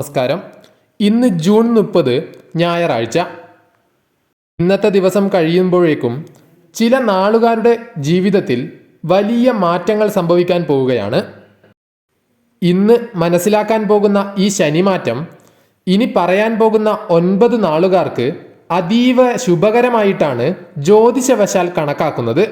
നമസ്കാരം. ഇന്ന് ജൂൺ മുപ്പത് ഞായറാഴ്ച. ഇന്നത്തെ ദിവസം കഴിയുമ്പോഴേക്കും ചില നാളുകാരുടെ ജീവിതത്തിൽ വലിയ മാറ്റങ്ങൾ സംഭവിക്കാൻ പോവുകയാണ്. ഇന്ന് മനസ്സിലാക്കാൻ പോകുന്ന ഈ ശനിമാറ്റം ഇനി പറയാൻ പോകുന്ന ഒൻപത് നാളുകാർക്ക് അതീവ ശുഭകരമായിട്ടാണ് ജ്യോതിഷവശാൽ കണക്കാക്കുന്നത്.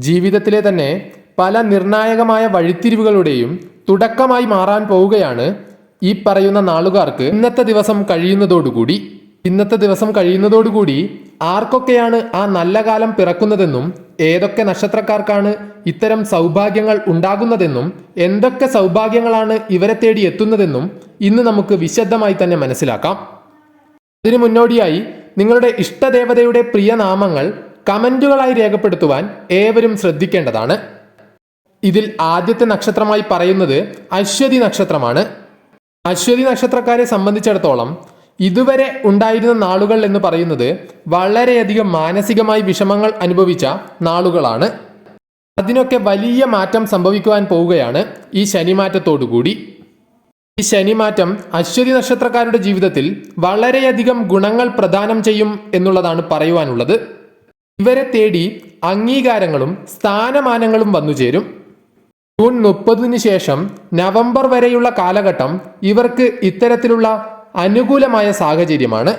ജീവിതത്തിലെ തന്നെ പല നിർണായകമായ വഴിത്തിരിവുകളുടെയും തുടക്കമായി മാറാൻ പോവുകയാണ് ഈ പറയുന്ന നാളുകാർക്ക് ഇന്നത്തെ ദിവസം കഴിയുന്നതോടുകൂടി ഇന്നത്തെ ദിവസം കഴിയുന്നതോടുകൂടി ആർക്കൊക്കെയാണ് ആ നല്ല കാലം പിറക്കുന്നതെന്നും ഏതൊക്കെ നക്ഷത്രക്കാർക്കാണ് ഇത്തരം സൗഭാഗ്യങ്ങൾ ഉണ്ടാകുന്നതെന്നും എന്തൊക്കെ സൗഭാഗ്യങ്ങളാണ് ഇവരെ തേടി എത്തുന്നതെന്നും ഇന്ന് നമുക്ക് വിശദമായി തന്നെ മനസ്സിലാക്കാം. അതിനു മുന്നോടിയായി നിങ്ങളുടെ ഇഷ്ടദേവതയുടെ പ്രിയ നാമങ്ങൾ കമന്റുകളായി രേഖപ്പെടുത്തുവാൻ ഏവരും ശ്രദ്ധിക്കേണ്ടതാണ്. ഇതിൽ ആദ്യത്തെ നക്ഷത്രമായി പറയുന്നത് അശ്വതി നക്ഷത്രമാണ്. അശ്വതി നക്ഷത്രക്കാരെ സംബന്ധിച്ചിടത്തോളം ഇതുവരെ ഉണ്ടായിരുന്ന നാളുകൾ എന്ന് പറയുന്നത് വളരെയധികം മാനസികമായി വിഷമങ്ങൾ അനുഭവിച്ച നാളുകളാണ്. അതിനൊക്കെ വലിയ മാറ്റം സംഭവിക്കുവാൻ പോവുകയാണ് ഈ ശനിമാറ്റത്തോടുകൂടി. ഈ ശനിമാറ്റം അശ്വതി നക്ഷത്രക്കാരുടെ ജീവിതത്തിൽ വളരെയധികം ഗുണങ്ങൾ പ്രദാനം ചെയ്യും എന്നുള്ളതാണ് പറയുവാനുള്ളത്. ഇവരെ തേടി അംഗീകാരങ്ങളും സ്ഥാനമാനങ്ങളും വന്നുചേരും. ജൂൺ മുപ്പതിന് ശേഷം നവംബർ വരെയുള്ള കാലഘട്ടം ഇവർക്ക് ഇത്തരത്തിലുള്ള അനുകൂലമായ സാഹചര്യമാണ്.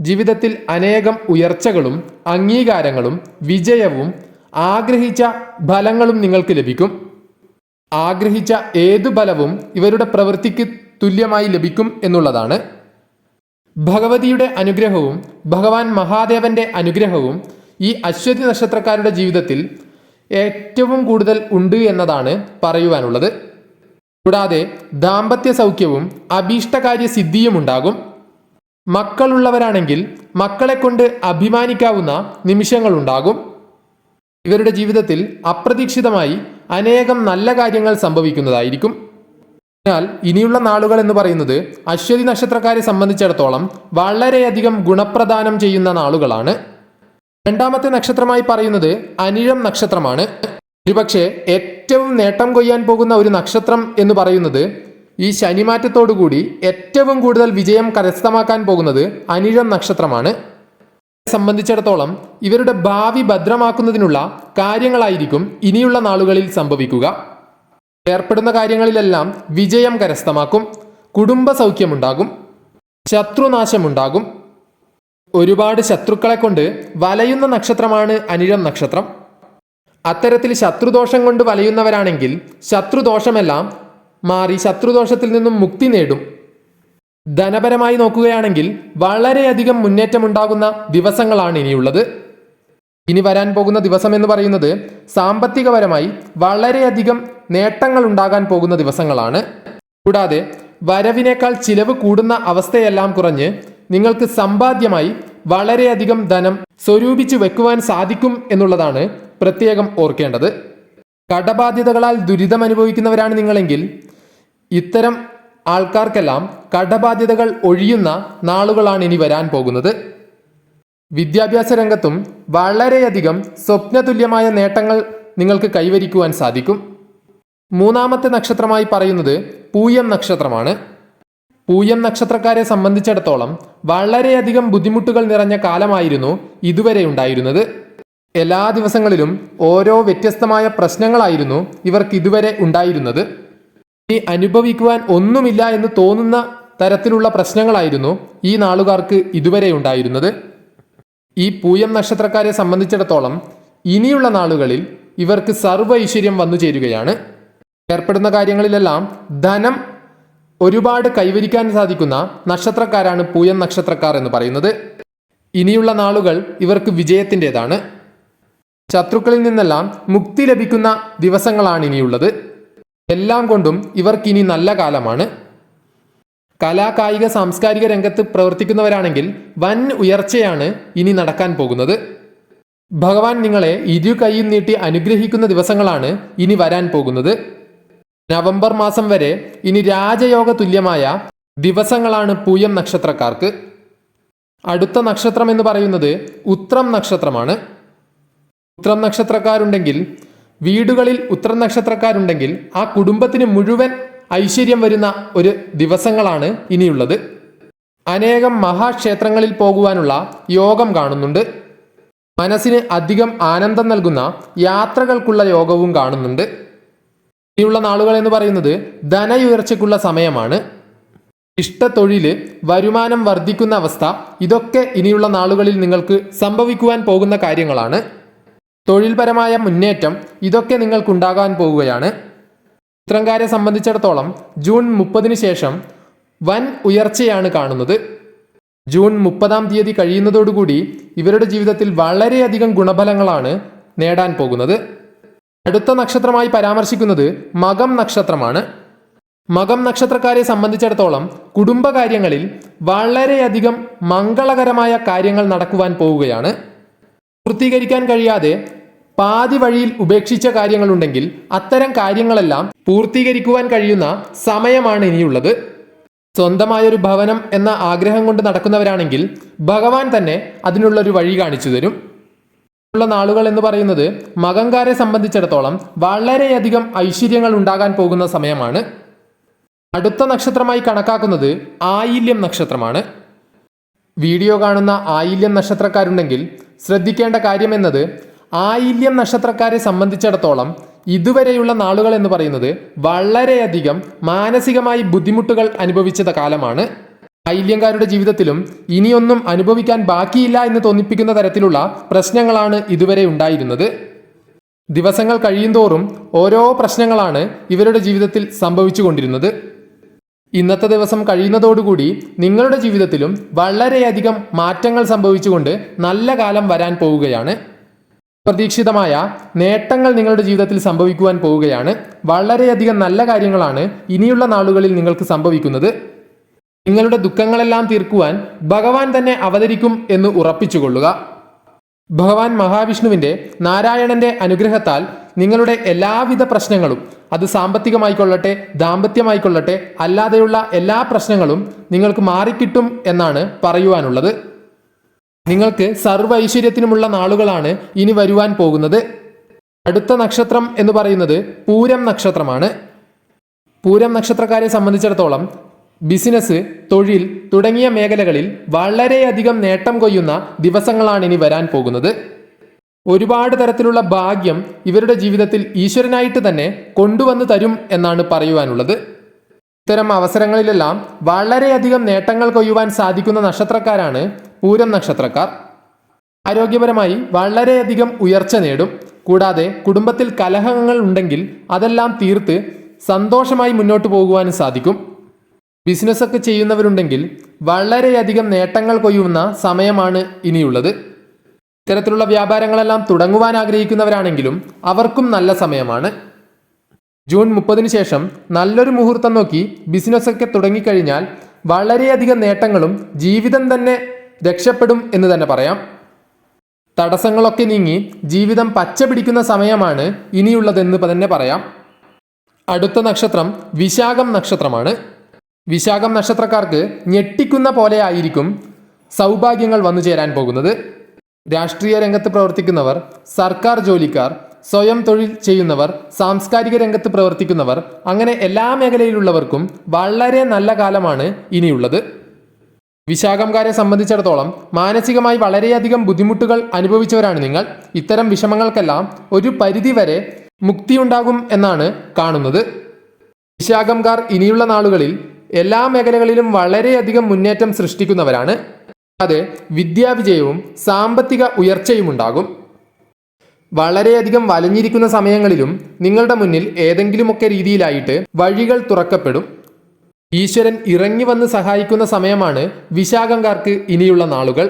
ജീവിതത്തിൽ അനേകം ഉയർച്ചകളും അംഗീകാരങ്ങളും വിജയവും ആഗ്രഹിച്ച ഫലങ്ങളും നിങ്ങൾക്ക് ലഭിക്കും. ആഗ്രഹിച്ച ഏതു ഫലവും ഇവരുടെ പ്രവൃത്തിക്ക് തുല്യമായി ലഭിക്കും എന്നുള്ളതാണ്. ഭഗവതിയുടെ അനുഗ്രഹവും ഭഗവാൻ മഹാദേവന്റെ അനുഗ്രഹവും ഈ അശ്വതി നക്ഷത്രക്കാരുടെ ജീവിതത്തിൽ ഏറ്റവും കൂടുതൽ ഉണ്ട് എന്നതാണ് പറയുവാനുള്ളത്. കൂടാതെ ദാമ്പത്യ സൗഖ്യവും അഭീഷ്ടകാര്യ സിദ്ധിയും ഉണ്ടാകും. മക്കളുള്ളവരാണെങ്കിൽ മക്കളെ കൊണ്ട് അഭിമാനിക്കാവുന്ന നിമിഷങ്ങളുണ്ടാകും ഇവരുടെ ജീവിതത്തിൽ അപ്രതീക്ഷിതമായി അനേകം നല്ല കാര്യങ്ങൾ സംഭവിക്കുന്നതായിരിക്കും. എന്നാൽ ഇനിയുള്ള നാളുകൾ എന്ന് പറയുന്നത് അശ്വതി നക്ഷത്രക്കാരെ സംബന്ധിച്ചിടത്തോളം വളരെയധികം ഗുണപ്രദാനം ചെയ്യുന്ന നാളുകളാണ്. രണ്ടാമത്തെ നക്ഷത്രമായി പറയുന്നത് അനിഴം നക്ഷത്രമാണ്. ഒരുപക്ഷെ ഏറ്റവും നേട്ടം കൊയ്യാൻ പോകുന്ന ഒരു നക്ഷത്രം എന്ന് പറയുന്നത് ഈ ശനിമാറ്റത്തോടുകൂടി ഏറ്റവും കൂടുതൽ വിജയം കരസ്ഥമാക്കാൻ പോകുന്നത് അനിഴം നക്ഷത്രമാണ്. സംബന്ധിച്ചിടത്തോളം ഇവരുടെ ഭാവി ഭദ്രമാക്കുന്നതിനുള്ള കാര്യങ്ങളായിരിക്കും ഇനിയുള്ള നാളുകളിൽ സംഭവിക്കുക. ഏർപ്പെടുന്ന കാര്യങ്ങളിലെല്ലാം വിജയം കരസ്ഥമാക്കും കുടുംബ സൗഖ്യമുണ്ടാകും ശത്രുനാശമുണ്ടാകും ഒരുപാട് ശത്രുക്കളെ കൊണ്ട് വലയുന്ന നക്ഷത്രമാണ് അനിഴം നക്ഷത്രം. അത്തരത്തിൽ ശത്രുദോഷം കൊണ്ട് വലയുന്നവരാണെങ്കിൽ ശത്രുദോഷമെല്ലാം മാറി ശത്രുദോഷത്തിൽ നിന്നും മുക്തി നേടും. ധനപരമായി നോക്കുകയാണെങ്കിൽ വളരെയധികം മുന്നേറ്റമുണ്ടാകുന്ന ദിവസങ്ങളാണ് ഇനിയുള്ളത്. ഇനി വരാൻ പോകുന്ന ദിവസം എന്ന് പറയുന്നത് സാമ്പത്തികപരമായി വളരെയധികം നേട്ടങ്ങൾ ഉണ്ടാകാൻ പോകുന്ന ദിവസങ്ങളാണ്. കൂടാതെ വരവിനേക്കാൾ ചിലവ് കൂടുന്ന അവസ്ഥയെല്ലാം കുറഞ്ഞ് നിങ്ങൾക്ക് സമ്പാദ്യമായി വളരെയധികം ധനം സ്വരൂപിച്ചു വെക്കുവാൻ സാധിക്കും എന്നുള്ളതാണ് പ്രത്യേകം ഓർക്കേണ്ടത്. കടബാധ്യതകളാൽ ദുരിതമനുഭവിക്കുന്നവരാണ് നിങ്ങളെങ്കിൽ ഇത്തരം ആൾക്കാർക്കെല്ലാം കടബാധ്യതകൾ ഒഴിയുന്ന നാളുകളാണ് ഇനി വരാൻ പോകുന്നത്. വിദ്യാഭ്യാസ രംഗത്തും വളരെയധികം സ്വപ്നതുല്യമായ നേട്ടങ്ങൾ നിങ്ങൾക്ക് കൈവരിക്കുവാൻ സാധിക്കും. മൂന്നാമത്തെ നക്ഷത്രമായി പറയുന്നത് പൂയം നക്ഷത്രമാണ്. പൂയം നക്ഷത്രക്കാരെ സംബന്ധിച്ചിടത്തോളം വളരെയധികം ബുദ്ധിമുട്ടുകൾ നിറഞ്ഞ കാലമായിരുന്നു ഇതുവരെ ഉണ്ടായിരുന്നത്. എല്ലാ ദിവസങ്ങളിലും ഓരോ വ്യത്യസ്തമായ പ്രശ്നങ്ങളായിരുന്നു ഇവർക്ക് ഇതുവരെ ഉണ്ടായിരുന്നത്. ഇനി അനുഭവിക്കുവാൻ ഒന്നുമില്ല എന്ന് തോന്നുന്ന തരത്തിലുള്ള പ്രശ്നങ്ങളായിരുന്നു ഈ നാളുകാർക്ക് ഇതുവരെ ഉണ്ടായിരുന്നത്. ഈ പൂയം നക്ഷത്രക്കാരെ സംബന്ധിച്ചിടത്തോളം ഇനിയുള്ള നാളുകളിൽ ഇവർക്ക് സർവ ഐശ്വര്യം വന്നു ചേരുകയാണ് ഏർപ്പെടുന്ന കാര്യങ്ങളിലെല്ലാം ധനം ഒരുപാട് കൈവരിക്കാൻ സാധിക്കുന്ന നക്ഷത്രക്കാരാണ് പൂയം നക്ഷത്രക്കാർ എന്ന് പറയുന്നത്. ഇനിയുള്ള നാളുകൾ ഇവർക്ക് വിജയത്തിന്റെതാണ്. ശത്രുക്കളിൽ നിന്നെല്ലാം മുക്തി ലഭിക്കുന്ന ദിവസങ്ങളാണ് ഇനിയുള്ളത്. എല്ലാം കൊണ്ടും ഇവർക്കിനി നല്ല കാലമാണ്. കലാ കായിക സാംസ്കാരിക രംഗത്ത് പ്രവർത്തിക്കുന്നവരാണെങ്കിൽ വൻ ഉയർച്ചയാണ് ഇനി നടക്കാൻ പോകുന്നത്. ഭഗവാൻ നിങ്ങളെ ഇരു കൈയും നീട്ടി അനുഗ്രഹിക്കുന്ന ദിവസങ്ങളാണ് ഇനി വരാൻ പോകുന്നത്. നവംബർ മാസം വരെ ഇനി രാജയോഗ തുല്യമായ ദിവസങ്ങളാണ് പൂയം നക്ഷത്രക്കാർക്ക്. അടുത്ത നക്ഷത്രം എന്ന് പറയുന്നത് ഉത്രം നക്ഷത്രമാണ്. ഉത്രം നക്ഷത്രക്കാരുണ്ടെങ്കിൽ വീടുകളിൽ ഉത്രം നക്ഷത്രക്കാരുണ്ടെങ്കിൽ ആ കുടുംബത്തിന് മുഴുവൻ ഐശ്വര്യം വരുന്ന ഒരു ദിവസങ്ങളാണ് ഇനിയുള്ളത്. അനേകം മഹാക്ഷേത്രങ്ങളിൽ പോകുവാനുള്ള യോഗം കാണുന്നുണ്ട്. മനസ്സിന് അധികം ആനന്ദം നൽകുന്ന യാത്രകൾക്കുള്ള യോഗവും കാണുന്നുണ്ട്. ഇനിയുള്ള നാളുകൾ എന്ന് പറയുന്നത് ധനയുയർച്ചയ്ക്കുള്ള സമയമാണ്. ഇഷ്ടത്തൊഴിൽ വരുമാനം വർദ്ധിക്കുന്ന അവസ്ഥ ഇതൊക്കെ ഇനിയുള്ള നാളുകളിൽ നിങ്ങൾക്ക് സംഭവിക്കുവാൻ പോകുന്ന കാര്യങ്ങളാണ്. തൊഴിൽപരമായ മുന്നേറ്റം ഇതൊക്കെ നിങ്ങൾക്കുണ്ടാകാൻ പോവുകയാണ്. ചിത്രംകാരെ സംബന്ധിച്ചിടത്തോളം ജൂൺ മുപ്പതിന് ശേഷം വൻ ഉയർച്ചയാണ് കാണുന്നത്. ജൂൺ മുപ്പതാം തീയതി കഴിയുന്നതോടുകൂടി ഇവരുടെ ജീവിതത്തിൽ വളരെയധികം ഗുണഫലങ്ങളാണ് നേടാൻ പോകുന്നത്. അടുത്ത നക്ഷത്രമായി പരാമർശിക്കുന്നത് മകം നക്ഷത്രമാണ്. മകം നക്ഷത്രക്കാരെ സംബന്ധിച്ചിടത്തോളം കുടുംബകാര്യങ്ങളിൽ വളരെയധികം മംഗളകരമായ കാര്യങ്ങൾ നടക്കുവാൻ പോവുകയാണ്. പൂർത്തീകരിക്കാൻ കഴിയാതെ പാതി വഴിയിൽ ഉപേക്ഷിച്ച കാര്യങ്ങളുണ്ടെങ്കിൽ അത്തരം കാര്യങ്ങളെല്ലാം പൂർത്തീകരിക്കുവാൻ കഴിയുന്ന സമയമാണ് ഇനിയുള്ളത്. സ്വന്തമായൊരു ഭവനം എന്ന ആഗ്രഹം കൊണ്ട് നടക്കുന്നവരാണെങ്കിൽ ഭഗവാൻ തന്നെ അതിനുള്ളൊരു വഴി കാണിച്ചു തരും. ഉള്ള നാളുകൾ എന്ന് പറയുന്നത് മകങ്കാരെ സംബന്ധിച്ചിടത്തോളം വളരെയധികം ഐശ്വര്യങ്ങൾ ഉണ്ടാകാൻ പോകുന്ന സമയമാണ്. അടുത്ത നക്ഷത്രമായി കണക്കാക്കുന്നത് ആയില്യം നക്ഷത്രമാണ്. വീഡിയോ കാണുന്ന ആയില്യം നക്ഷത്രക്കാരുണ്ടെങ്കിൽ ശ്രദ്ധിക്കേണ്ട കാര്യം എന്നത് ആയില്യം നക്ഷത്രക്കാരെ സംബന്ധിച്ചിടത്തോളം ഇതുവരെയുള്ള നാളുകൾ എന്ന് പറയുന്നത് വളരെയധികം മാനസികമായി ബുദ്ധിമുട്ടുകൾ അനുഭവിച്ച കാലമാണ്. ആയില്യങ്കാരുടെ ജീവിതത്തിലും ഇനിയൊന്നും അനുഭവിക്കാൻ ബാക്കിയില്ല എന്ന് തോന്നിപ്പിക്കുന്ന തരത്തിലുള്ള പ്രശ്നങ്ങളാണ് ഇതുവരെ ഉണ്ടായിരുന്നത്. ദിവസങ്ങൾ കഴിയുന്തോറും ഓരോ പ്രശ്നങ്ങളാണ് ഇവരുടെ ജീവിതത്തിൽ സംഭവിച്ചുകൊണ്ടിരുന്നത്. ഇന്നത്തെ ദിവസം കഴിയുന്നതോടുകൂടി നിങ്ങളുടെ ജീവിതത്തിലും വളരെയധികം മാറ്റങ്ങൾ സംഭവിച്ചുകൊണ്ട് നല്ല കാലം വരാൻ പോവുകയാണ്. പ്രതീക്ഷിതമായ നേട്ടങ്ങൾ നിങ്ങളുടെ ജീവിതത്തിൽ സംഭവിക്കുവാൻ പോവുകയാണ്. വളരെയധികം നല്ല കാര്യങ്ങളാണ് ഇനിയുള്ള നാളുകളിൽ നിങ്ങൾക്ക് സംഭവിക്കുന്നത്. നിങ്ങളുടെ ദുഃഖങ്ങളെല്ലാം തീർക്കുവാൻ ഭഗവാൻ തന്നെ അവതരിക്കും എന്ന് ഉറപ്പിച്ചുകൊള്ളുക. ഭഗവാൻ മഹാവിഷ്ണുവിന്റെ നാരായണന്റെ അനുഗ്രഹത്താൽ നിങ്ങളുടെ എല്ലാവിധ പ്രശ്നങ്ങളും അത് സാമ്പത്തികമായിക്കൊള്ളട്ടെ ദാമ്പത്യമായിക്കൊള്ളട്ടെ അല്ലാതെയുള്ള എല്ലാ പ്രശ്നങ്ങളും നിങ്ങൾക്ക് മാറിക്കിട്ടും എന്നാണ് പറയുവാനുള്ളത്. നിങ്ങൾക്ക് സർവ ഐശ്വര്യത്തിനുമുള്ള നാളുകളാണ് ഇനി വരുവാൻ പോകുന്നത്. അടുത്ത നക്ഷത്രം എന്ന് പറയുന്നത് പൂരം നക്ഷത്രമാണ്. പൂരം നക്ഷത്രക്കാരെ സംബന്ധിച്ചിടത്തോളം ബിസിനസ് തൊഴിൽ തുടങ്ങിയ മേഖലകളിൽ വളരെയധികം നേട്ടം കൊയ്യുന്ന ദിവസങ്ങളാണ് ഇനി വരാൻ പോകുന്നത്. ഒരുപാട് തരത്തിലുള്ള ഭാഗ്യം ഇവരുടെ ജീവിതത്തിൽ ഈശ്വരനായിട്ട് തന്നെ കൊണ്ടുവന്നു തരും എന്നാണ് പറയുവാനുള്ളത്. ഇത്തരം അവസരങ്ങളിലെല്ലാം വളരെയധികം നേട്ടങ്ങൾ കൊയ്യുവാൻ സാധിക്കുന്ന നക്ഷത്രക്കാരാണ് പൂരം നക്ഷത്രക്കാർ. ആരോഗ്യപരമായി വളരെയധികം ഉയർച്ച നേടും. കൂടാതെ കുടുംബത്തിൽ കലഹങ്ങൾ ഉണ്ടെങ്കിൽ അതെല്ലാം തീർത്ത് സന്തോഷമായി മുന്നോട്ട് പോകുവാനും സാധിക്കും. ബിസിനസ്സൊക്കെ ചെയ്യുന്നവരുണ്ടെങ്കിൽ വളരെയധികം നേട്ടങ്ങൾ കൊയ്യുന്ന സമയമാണ് ഇനിയുള്ളത്. ഇത്തരത്തിലുള്ള വ്യാപാരങ്ങളെല്ലാം തുടങ്ങുവാൻ ആഗ്രഹിക്കുന്നവരാണെങ്കിലും അവർക്കും നല്ല സമയമാണ്. ജൂൺ മുപ്പതിന് ശേഷം നല്ലൊരു മുഹൂർത്തം നോക്കി ബിസിനസ്സൊക്കെ തുടങ്ങിക്കഴിഞ്ഞാൽ വളരെയധികം നേട്ടങ്ങളും ജീവിതം തന്നെ രക്ഷപ്പെടും എന്ന് തന്നെ പറയാം. തടസ്സങ്ങളൊക്കെ നീങ്ങി ജീവിതം പച്ച പിടിക്കുന്ന സമയമാണ് ഇനിയുള്ളതെന്ന് തന്നെ പറയാം. അടുത്ത നക്ഷത്രം വിശാഖം നക്ഷത്രമാണ്. വിശാഖം നക്ഷത്രക്കാർക്ക് ഞെട്ടിക്കുന്ന പോലെ ആയിരിക്കും സൗഭാഗ്യങ്ങൾ വന്നു ചേരാൻ പോകുന്നത്. രാഷ്ട്രീയ രംഗത്ത് പ്രവർത്തിക്കുന്നവർ സർക്കാർ ജോലിക്കാർ സ്വയം തൊഴിൽ ചെയ്യുന്നവർ സാംസ്കാരിക രംഗത്ത് പ്രവർത്തിക്കുന്നവർ അങ്ങനെ എല്ലാ മേഖലയിലുള്ളവർക്കും വളരെ നല്ല കാലമാണ് ഇനിയുള്ളത്. വിശാഖംകാരെ സംബന്ധിച്ചിടത്തോളം മാനസികമായി വളരെയധികം ബുദ്ധിമുട്ടുകൾ അനുഭവിച്ചവരാണ് നിങ്ങൾ. ഇത്തരം വിഷമങ്ങൾക്കെല്ലാം ഒരു പരിധിവരെ മുക്തിയുണ്ടാകും എന്നാണ് കാണുന്നത്. വിശാഖംകാർ ഇനിയുള്ള നാളുകളിൽ എല്ലാ മേഖലകളിലും വളരെയധികം മുന്നേറ്റം സൃഷ്ടിക്കുന്നവരാണ്. അത് വിദ്യാവിജയവും സാമ്പത്തിക ഉയർച്ചയും ഉണ്ടാകും. വളരെയധികം വലഞ്ഞിരിക്കുന്ന സമയങ്ങളിലും നിങ്ങളുടെ മുന്നിൽ ഏതെങ്കിലുമൊക്കെ രീതിയിലായിട്ട് വഴികൾ തുറക്കപ്പെടും. ഈശ്വരൻ ഇറങ്ങി വന്ന് സഹായിക്കുന്ന സമയമാണ് വിശാഖംകാർക്ക് ഇനിയുള്ള നാളുകൾ.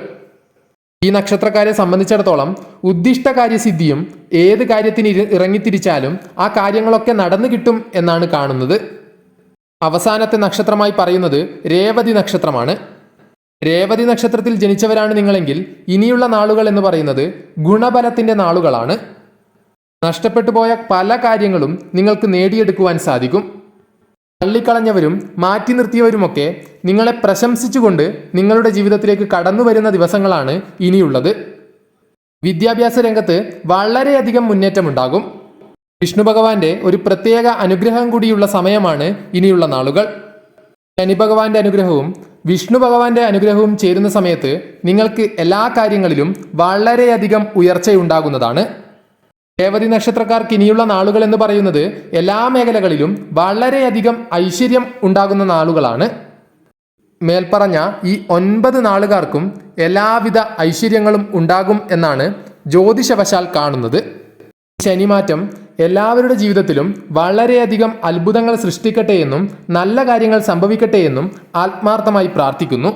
ഈ നക്ഷത്രക്കാരെ സംബന്ധിച്ചിടത്തോളം ഉദ്ദിഷ്ട കാര്യസിദ്ധിയും ഏത് കാര്യത്തിന് ഇറങ്ങിത്തിരിച്ചാലും ആ കാര്യങ്ങളൊക്കെ നടന്നു കിട്ടും എന്നാണ് കാണുന്നത്. അവസാനത്തെ നക്ഷത്രമായി പറയുന്നത് രേവതി നക്ഷത്രമാണ്. രേവതി നക്ഷത്രത്തിൽ ജനിച്ചവരാണ് നിങ്ങളെങ്കിൽ ഇനിയുള്ള നാളുകൾ എന്ന് പറയുന്നത് ഗുണബലത്തിന്റെ നാളുകളാണ്. നഷ്ടപ്പെട്ടു പോയ പല കാര്യങ്ങളും നിങ്ങൾക്ക് നേടിയെടുക്കുവാൻ സാധിക്കും. തള്ളിക്കളഞ്ഞവരും മാറ്റി നിർത്തിയവരുമൊക്കെ നിങ്ങളെ പ്രശംസിച്ചുകൊണ്ട് നിങ്ങളുടെ ജീവിതത്തിലേക്ക് കടന്നു വരുന്ന ദിവസങ്ങളാണ് ഇനിയുള്ളത്. വിദ്യാഭ്യാസ രംഗത്ത് വളരെയധികം മുന്നേറ്റമുണ്ടാകും. വിഷ്ണു ഭഗവാന്റെ ഒരു പ്രത്യേക അനുഗ്രഹം കൂടിയുള്ള സമയമാണ് ഇനിയുള്ള നാളുകൾ. ശനി ഭഗവാന്റെ അനുഗ്രഹവും വിഷ്ണു ഭഗവാന്റെ അനുഗ്രഹവും ചേരുന്ന സമയത്ത് നിങ്ങൾക്ക് എല്ലാ കാര്യങ്ങളിലും വളരെയധികം ഉയർച്ചയുണ്ടാകുന്നതാണ്. രേവതി നക്ഷത്രക്കാർക്ക് ഇനിയുള്ള നാളുകൾ എന്ന് പറയുന്നത് എല്ലാ മേഖലകളിലും വളരെയധികം ഐശ്വര്യം ഉണ്ടാകുന്ന നാളുകളാണ്. മേൽപ്പറഞ്ഞ ഈ ഒൻപത് നാളുകാർക്കും എല്ലാവിധ ഐശ്വര്യങ്ങളും ഉണ്ടാകും എന്നാണ് ജ്യോതിഷവശാൽ കാണുന്നത്. ശനിമാറ്റം എല്ലാവരുടെ ജീവിതത്തിലും വളരെയധികം അത്ഭുതങ്ങൾ സൃഷ്ടിക്കട്ടെ എന്നും നല്ല കാര്യങ്ങൾ സംഭവിക്കട്ടെ എന്നും ആത്മാർത്ഥമായി പ്രാർത്ഥിക്കുന്നു.